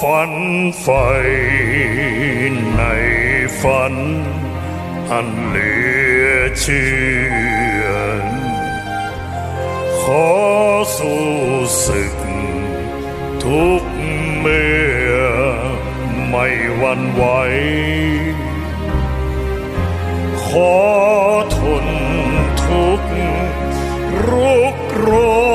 ฝันใฝ่ในฝัน อันเหลือเชื่อ ขอสู้ศึก ทุกเมื่อไม่หวันไหว ขอทนทุกข์รุกโรม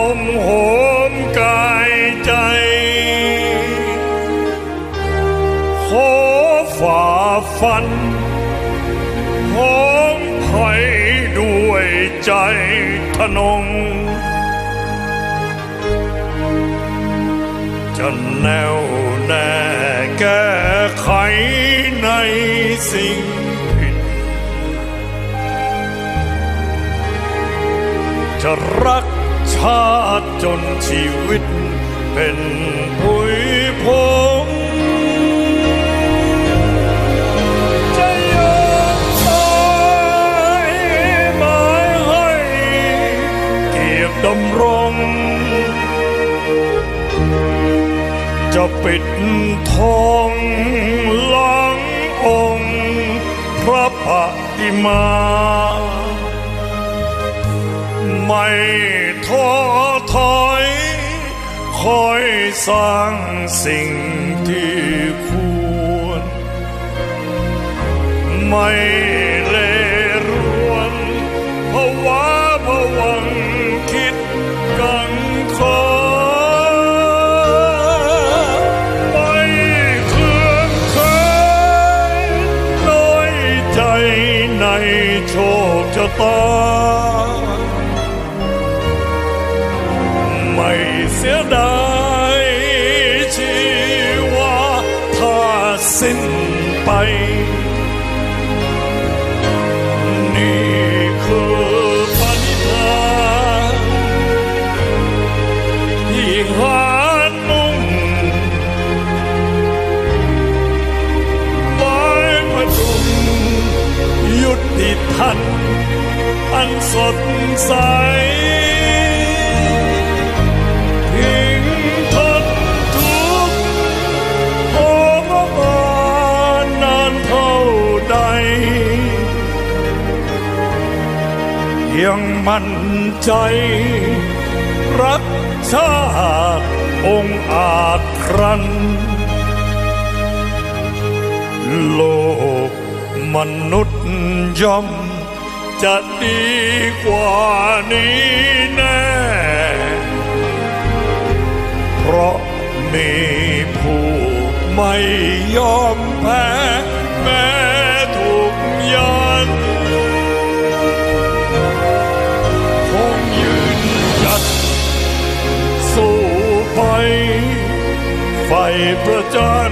ฝันหอมไผ่ด้วยใจทะนง จะแน่วแน่แก้ไขในสิ่งผิด จะรักชาติจนชีวิตเป็นผุยพงำรง จะปิดทองหลังองค์พระปฏิมา ไม่ท้อถอยคอยสร้างสิ่งที่ควร ไม่ โชคชะตา ไม่เสียดายชีวาถ้าสิ้นไป อันสดใสทิ้งทนทุกข์โอ้มานานเท่าใด ยังมั่นใจ รักชาติองอาจครัน โลกมนุษย์ย่อม จะดีกว่านี้แน่ เพราะมีผู้ไม่ยอมแพ้แม้ถูกยันคงยืนหยัดสู้ไปไฟประจัน